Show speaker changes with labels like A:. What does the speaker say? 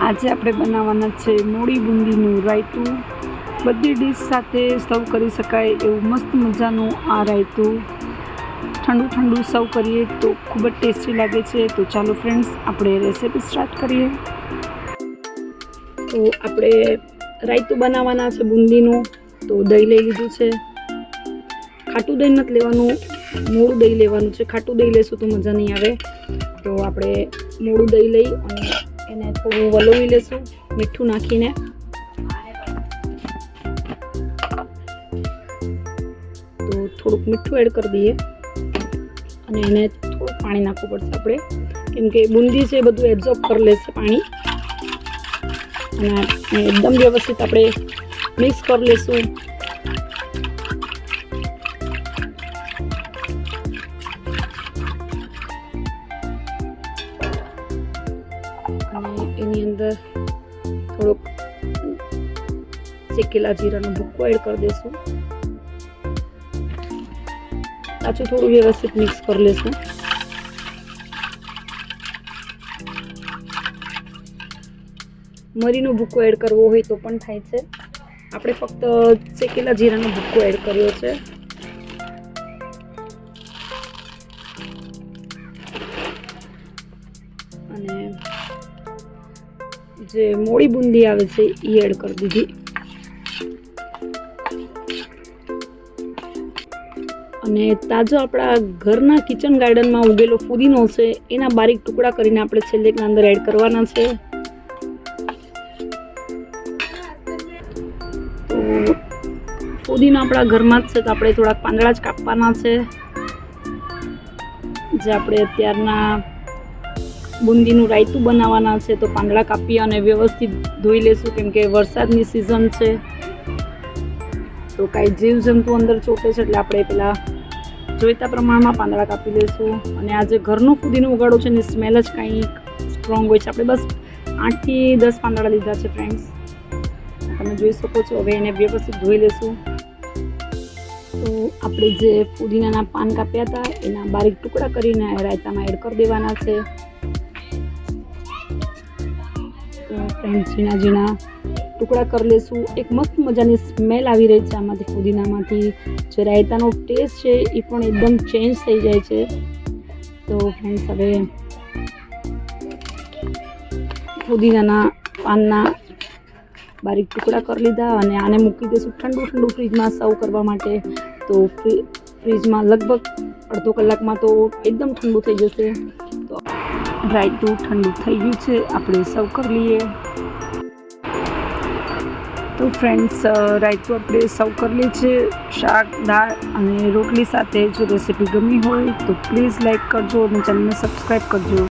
A: આજે આપણે બનાવવાના છે મોડી બુંદીનું રાયતું. બધી ડીશ સાથે સર્વ કરી શકાય એવું મસ્ત મજાનું આ રાયતું. ઠંડુ ઠંડુ સર્વ કરીએ તો ખૂબ જ ટેસ્ટી લાગે છે. તો ચાલો ફ્રેન્ડ્સ, આપણે રેસીપી સ્ટાર્ટ કરીએ. તો આપણે રાયતું બનાવવાના છે બુંદીનું. તો દહીં લઈ લીધું છે. ખાટું દહીં નથી લેવાનું મોડું દહીં લેવાનું છે. ખાટું દહીં લેશું તો મજા નહીં આવે. તો આપણે મોડું દહીં લઈ અને એને થોડું વલોવી લેશું, મીઠું નાખીને. તો થોડુંક મીઠું એડ કરી દઈએ. અને એને થોડું પાણી નાખવું પડશે આપણે. કેમ કે બુંદી છે એ બધું એબ્ઝોર્બ કરી લેશે પાણી. અને એકદમ વ્યવસ્થિત આપણે મિક્સ કરી લેશું. એની અંદર થોડોક શેકેલા જીરાનો ભૂકો એડ કરી દઈશું પાછું થોડું વ્યવસ્થિત મિક્સ કરી લેશું. મરીનો ભૂકો એડ કરવો હોય તો પણ થાય છે. આપણે ફક્ત શેકેલા જીરાનો ભૂકો એડ કર્યો છે. જે મોડી બુંદી આવે છે એ એડ કરી દીધી. અને તાજો આપણા ઘરના કિચન ગાર્ડનમાં ઉગેલો ફુદીનો છે, એના બારીક ટુકડા કરીને આપણે છેલ્લેકના અંદર એડ કરવાના છે. તો ફુદીનો આપણા ઘરમાં જ છે, તો આપણે થોડાક પાંદડા જ કાપવાના છે. જે આપણે અત્યારના બુંદીનું રાયતું બનાવવાના છે, તો પાંદડા કાપી અને વ્યવસ્થિત ધોઈ લેશું, કેમ કે વરસાદની સિઝન છે. તો કાંઈ જીવજંતુ અંદર ચોટે છે, એટલે આપણે પેલા જોઈતા પ્રમાણમાં પાંદડા કાપી લઈશું અને આ જે ઘરનું ફુદીનું ઉગાડો છે એની સ્મેલ જ કંઈક સ્ટ્રોંગ હોય છે. આપણે બસ આઠથી દસ પાંદડા લીધા છે ફ્રેન્ડ્સ તમે જોઈ શકો છો, હવે એને વ્યવસ્થિત ધોઈ લેશું. તો આપણે જે પુદીનાના પાન કાપ્યા હતા, એના બારીક ટુકડા કરીને રાયતામાં એડ કરી દેવાના છે. ફ્રેન્ડ્સ ઝીણા ઝીણા ટુકડા કરી લેશું. એક મસ્ત મજાની સ્મેલ આવી રહી છે આમાંથી ફુદીનામાંથી. જે રાયતાનો ટેસ્ટ છે એ પણ એકદમ ચેન્જ થઈ જાય છે. તો ફ્રેન્ડ્સ હવે ફુદીનાના પાનના બારીક ટુકડા કરી લીધા અને આને મૂકી દઈશું ઠંડુ ઠંડુ ફ્રીજમાં સર્વ કરવા માટે. તો ફ્રી ફ્રીજમાં લગભગ અડધો કલાકમાં તો એકદમ ઠંડુ થઈ જશે. રાયતું ઠંડુ થઈ ગયું છે, આપણે સર્વ કરી લઈએ. તો ફ્રેન્ડ્સ રાયતું આપણે સર્વ કરી લઈએ છીએ શાક, દાળ અને રોટલી સાથે જો રેસીપી ગમી હોય તો પ્લીઝ લાઇક કરજો અને ચેનલને સબસ્ક્રાઈબ કરજો.